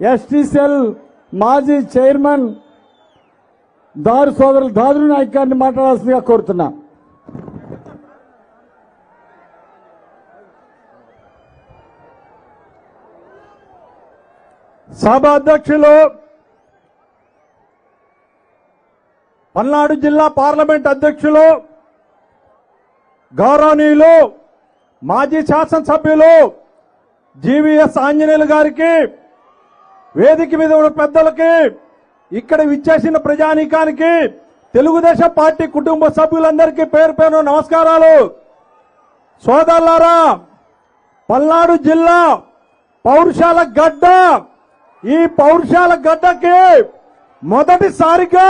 STCL మాజీ chairman దారు సోదరులు దాదురు నాయక్ గారిని మాట్లాడాల్సిందిగా కోరుతున్నా. సభ అధ్యక్షులు పల్నాడు జిల్లా పార్లమెంట్ అధ్యక్షులు గౌరవనీయులు మాజీ శాసనసభ్యులు జీవీఎస్ ఆంజనేయులు గారికి వేదిక మీద ఉన్న పెద్దలకి ఇక్కడ విచ్చేసిన ప్రజానీకానికి తెలుగుదేశం పార్టీ కుటుంబ సభ్యులందరికీ పేరు పేరు నమస్కారాలు. సోదరులారా పల్నాడు జిల్లా పౌరుషాల గడ్డ ఈ పౌరుషాల గడ్డకి మొదటిసారిగా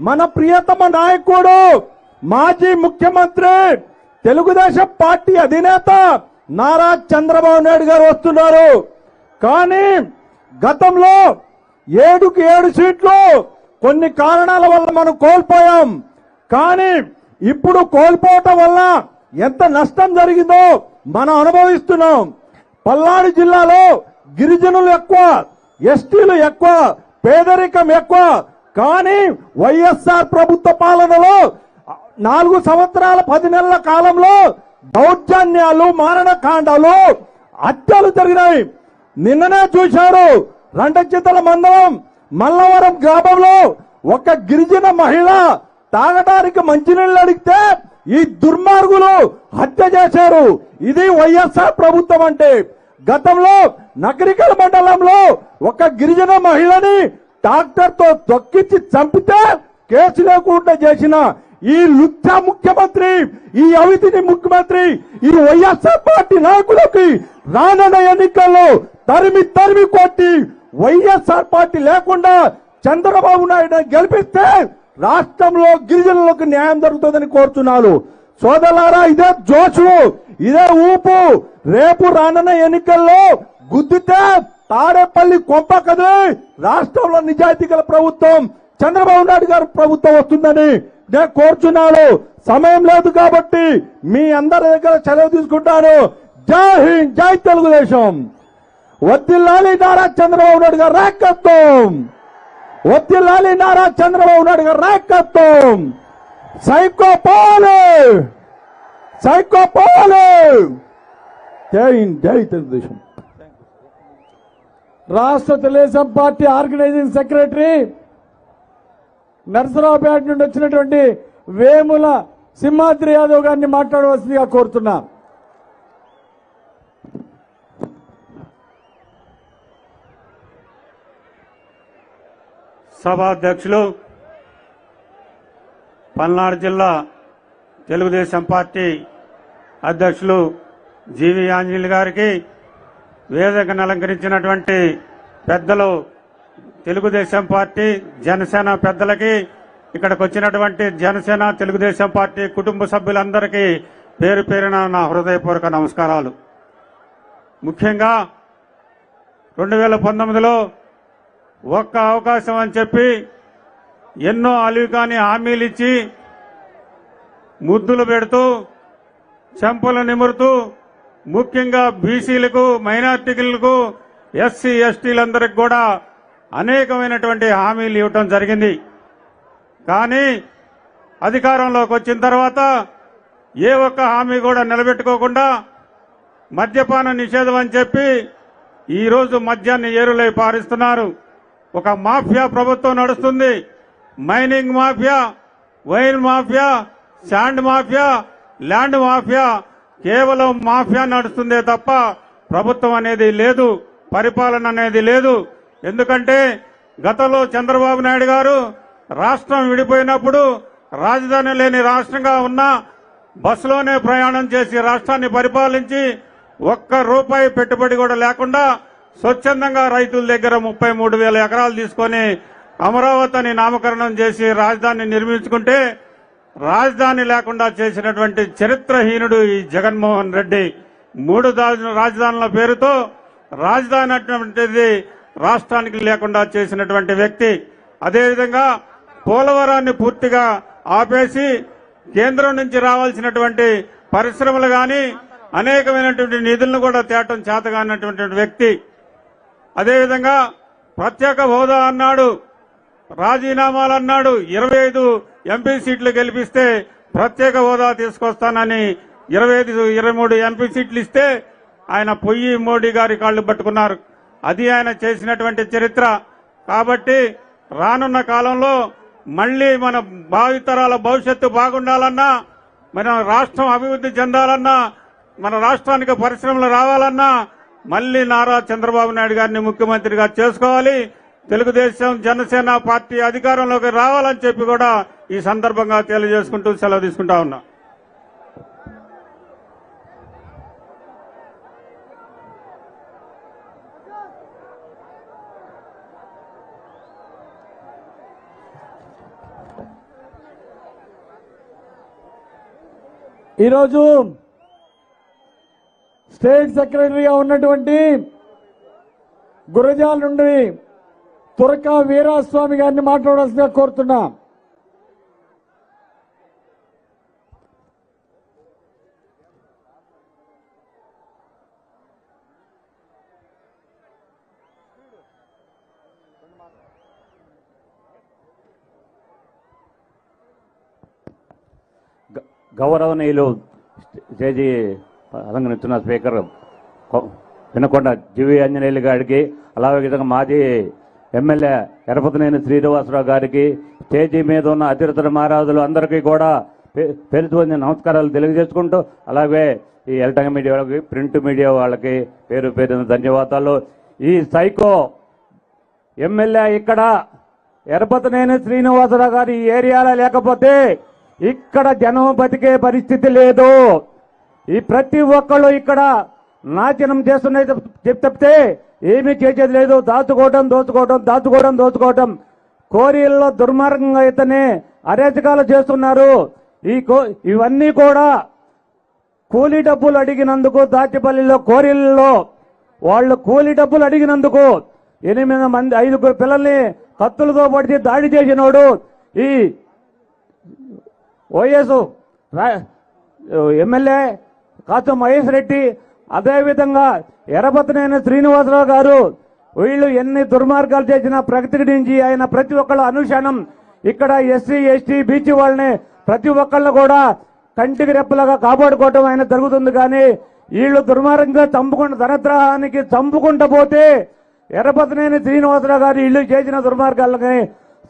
మన ప్రియతమ నాయకుడు మాజీ ముఖ్యమంత్రి తెలుగుదేశం పార్టీ అధినేత నారా చంద్రబాబు నాయుడు గారు వస్తున్నారు. కానీ గతంలో ఏడుకి ఏడు సీట్లు కొన్ని కారణాల వల్ల మనం కోల్పోయాం. కానీ ఇప్పుడు కోల్పోవటం వల్ల ఎంత నష్టం జరిగిందో మనం అనుభవిస్తున్నాం. పల్నాడు జిల్లాలో గిరిజనులు ఎక్కువ ఎస్టీలు ఎక్కువ పేదరికం ఎక్కువ. కానీ వైఎస్ఆర్ ప్రభుత్వ పాలనలో నాలుగు సంవత్సరాల పది నెలల కాలంలో దౌర్జన్యాలు మారణకాండాలు హత్యలు జరిగినాయి. నిన్ననే చూశారు. రెండచితల మండలం మల్లవరం గ్రామంలో ఒక గిరిజన మహిళ తాగడానికి మంచినీళ్ళు అడిగితే ఈ దుర్మార్గులు హత్య చేశారు. ఇది వైఎస్ఆర్ ప్రభుత్వం అంటే. గతంలో నగరికల మండలంలో ఒక గిరిజన మహిళని డాక్టర్తో తొక్కించి చంపితే కేసు లేకుండా చేసిన ఈ లుచ్చ ముఖ్యమంత్రి ఈ అవితిని ముఖ్యమంత్రి ఈ వైఎస్ఆర్ పార్టీ నాయకులకి రానున్న ఎన్నికల్లో తరిమి తరిమి కొట్టి వైఎస్ఆర్ పార్టీ లేకుండా చంద్రబాబు నాయుడు గెలిపిస్తే రాష్ట్రంలో గిరిజనులకు న్యాయం జరుగుతుందని కోరుతున్నాను సోదరులారా ఇదే జోషు ఇదే ఊపు. రేపు రానున్న ఎన్నికల్లో గుద్దితే తాడేపల్లి కొంప కదే రాష్ట్రంలో నిజాయితీ గల ప్రభుత్వం చంద్రబాబు నాయుడు గారు ప్రభుత్వం వస్తుందని నేను కోరుచున్నాను. సమయం లేదు కాబట్టి మీ అందరి దగ్గర చదువు తీసుకుంటాను. జై హింద్ జై తెలుగుదేశం. వద్దిల్లాలి నారా చంద్రబాబు నాయుడు గారు రాకత్వం వద్దిల్లాలి నారా చంద్రబాబు నాయుడు గారు రాకత్వం సైకో పోవాలి. సైకో పోవాలి. జై హింద్ జై తెలుగుదేశం. రాష్ట్ర Telugu Desam party organising secretary Narasaraopet నుండి వచ్చినటువంటి వేముల సింహాద్రి యాదవ్ గారిని మాట్లాడవలసిందిగా కోరుతున్నా. సభాధ్యక్షులు పల్నాడు జిల్లా తెలుగుదేశం పార్టీ అధ్యక్షులు జీవి ఆంజనేయులు గారికి వేదికను అలంకరించినటువంటి పెద్దలు తెలుగుదేశం పార్టీ జనసేన పెద్దలకి ఇక్కడికి వచ్చినటువంటి జనసేన తెలుగుదేశం పార్టీ కుటుంబ సభ్యులందరికీ పేరు పేరున నా హృదయపూర్వక నమస్కారాలు. ముఖ్యంగా రెండు వేల పంతొమ్మిదిలో ఒక్క అవకాశం అని చెప్పి ఎన్నో అలివి కాని హామీలు ఇచ్చి ముద్దులు పెడుతూ చెంపలు నిమురుతూ ముఖ్యంగా బీసీలకు మైనార్టీలకు ఎస్సీ ఎస్టీలందరికి కూడా అనేకమైనటువంటి హామీలు ఇవ్వటం జరిగింది. కానీ అధికారంలోకి వచ్చిన తర్వాత ఏ ఒక్క హామీ కూడా నిలబెట్టుకోకుండా మద్యపాన నిషేధం అని చెప్పి ఈరోజు మద్యాన్ని ఏరులై పారిస్తున్నారు. ఒక మాఫియా ప్రభుత్వం నడుస్తుంది. Mining mafia wine mafia sand mafia land mafia కేవలం మాఫియా నడుస్తుందే తప్ప ప్రభుత్వం అనేది లేదు పరిపాలన అనేది లేదు. ఎందుకంటే గతంలో చంద్రబాబు నాయుడు గారు రాష్ట్రం విడిపోయినప్పుడు రాజధాని లేని రాష్ట్రంగా ఉన్న బస్సులోనే ప్రయాణం చేసి రాష్ట్రాన్ని పరిపాలించి ఒక్క రూపాయి పెట్టుబడి కూడా లేకుండా స్వచ్ఛందంగా రైతుల దగ్గర ముప్పై మూడు వేల ఎకరాలు తీసుకొని అమరావతిని నామకరణం చేసి రాజధాని నిర్మించుకుంటే రాజధాని లేకుండా చేసినటువంటి చరిత్రహీనుడు ఈ జగన్మోహన్ రెడ్డి. మూడు రాజధానుల పేరుతో రాజధాని అటువంటిది రాష్ట్రానికి లేకుండా చేసినటువంటి వ్యక్తి అదేవిధంగా పోలవరాన్ని పూర్తిగా ఆపేసి కేంద్రం నుంచి రావాల్సినటువంటి పరిశ్రమలు కానీ అనేకమైనటువంటి నిధులను కూడా తేటం చేతగానటువంటి వ్యక్తి. అదేవిధంగా ప్రత్యేక హోదా అన్నాడు రాజీనామాలు అన్నాడు ఇరవై ఐదు ఎంపీ సీట్లు గెలిపిస్తే ప్రత్యేక హోదా తీసుకొస్తానని ఇరవై ఐదు ఇరవై మూడు ఎంపీ సీట్లు ఇస్తే ఆయన పొయ్యి మోడీ గారి కాళ్ళు పట్టుకున్నారు. అది ఆయన చేసినటువంటి చరిత్ర. కాబట్టి రానున్న కాలంలో మళ్ళీ మన భావితరాల భవిష్యత్తు బాగుండాలన్నా మన రాష్ట్రం అభివృద్ధి చెందాలన్నా మన రాష్ట్రానికి పరిశ్రమలు రావాలన్నా మళ్ళీ నారా చంద్రబాబు నాయుడు గారిని ముఖ్యమంత్రిగా చేసుకోవాలి. తెలుగుదేశం జనసేన పార్టీ అధికారంలోకి రావాలని చెప్పి కూడా ఈ సందర్భంగా తెలియజేసుకుంటూ సెలవు తీసుకుంటా ఉన్నా. ఈరోజు స్టేట్ సెక్రటరీగా ఉన్నటువంటి గురజాల నుండి తురక వీరాస్వామి గారిని మాట్లాడాల్సిందిగా కోరుతున్నా. గౌరవనీయులు చేజీ అలంకరించిన స్పీకర్ వినకొండ జీవి ఆంజనేయులు గారికి అలాగే విధంగా మాజీ ఎమ్మెల్యే ఎరపతినేని శ్రీనివాసరావు గారికి స్టేజీ మీద ఉన్న అతిరతర మహారాజులు అందరికీ కూడా పే- పేరుతో నమస్కారాలు తెలియజేసుకుంటూ అలాగే ఈ ఎలక్ట్రానిక్ మీడియా వాళ్ళకి ప్రింట్ మీడియా వాళ్ళకి పేరు పేరు ధన్యవాదాలు. ఈ సైకో ఎమ్మెల్యే ఇక్కడ ఎరపతినేని శ్రీనివాసరావు గారి ఈ ఏరియాలో లేకపోతే ఇక్కడ జనం బతికే పరిస్థితి లేదు. ఈ ప్రతి ఒక్కళ్ళు ఇక్కడ నాశనం చేస్తున్నది చెప్ ఏమీ చేసేది లేదు. దాచుకోవడం దోచుకోవడం దాచుకోవడం దోచుకోవడం కోరియల్లో దుర్మార్గంగా అయితేనే అరేచకాలు చేస్తున్నారు. ఈ కో ఇవన్నీ కూడా కూలీ డబ్బులు అడిగినందుకు దాచిపల్లిలో కోరిల్లో వాళ్ళు కూలీ డబ్బులు అడిగినందుకు ఎనిమిది మంది ఐదుగురు పిల్లల్ని కత్తులతో పడితే దాడి చేసినోడు ఈ Y S MLA Kacham Mahesh Reddy అదేవిధంగా ఎరపతినేని శ్రీనివాసరావు గారు వీళ్ళు ఎన్ని దుర్మార్గాలు చేసినా నుంచి ఆయన ప్రతి ఒక్కళ్ళ అనుశానం ఇక్కడ ఎస్సీ ఎస్టీ బీసీ వాళ్ళని ప్రతి ఒక్కళ్ళు కూడా కంటికి రెప్పలాగా కాపాడుకోవటం ఆయన జరుగుతుంది. కానీ వీళ్ళు దుర్మార్గంగా చంపుకుంటూ ధనద్రహానికి చంపుకుంటూ పోతే ఎర్రపతినేని శ్రీనివాసరావు గారు వీళ్ళు చేసిన దుర్మార్గాలని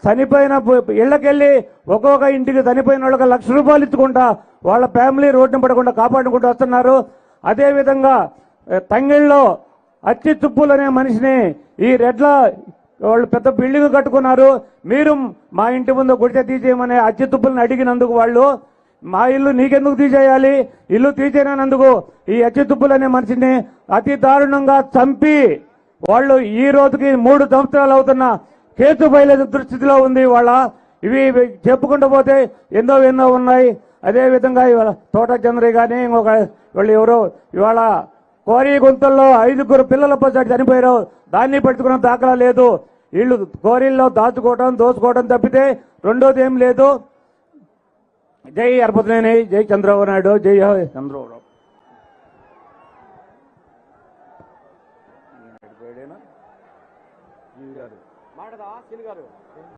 చనిపోయిన ఇళ్ళకెళ్ళి ఒక్కొక్క ఇంటికి చనిపోయిన వాళ్ళకి లక్ష రూపాయలు ఇచ్చుకుంటా వాళ్ళ ఫ్యామిలీ రోడ్డున పడకుండా కాపాడుకుంటూ వస్తున్నారు. అదేవిధంగా తంగిళ్ళలో అచ్చి తుప్పులు అనే మనిషిని ఈ రెడ్ల వాళ్ళు పెద్ద బిల్డింగ్ కట్టుకున్నారు. మీరు మా ఇంటి ముందు గుడిసె తీసేయమని అచ్చి తుప్పులను అడిగినందుకు వాళ్ళు మా ఇల్లు నీకెందుకు తీసేయాలి? ఇల్లు తీసేనందుకు ఈ అచ్చి తుప్పులు అనే మనిషిని అతి దారుణంగా చంపి వాళ్ళు ఈ రోజుకి మూడు సంవత్సరాలు అవుతున్న కేసు బయలు దుస్థితిలో ఉంది. వాళ్ళ ఇవి చెప్పుకుంటూ పోతే ఎన్నో ఎన్నో ఉన్నాయి. అదేవిధంగా ఇవాళ తోట చంద్రి కానీ ఇంకొక వాళ్ళు ఎవరో ఇవాళ కోరి గుంతల్లో ఐదుగురు పిల్లల పచ్చడి చనిపోయారు. దాన్ని పట్టుకున్న దాఖలా లేదు. వీళ్ళు కోరీల్లో దాచుకోవడం దోచుకోవడం తప్పితే రెండోది ఏం లేదు. జై అర్పతనేని జై చంద్రబాబు నాయుడు జై చంద్రబాబు.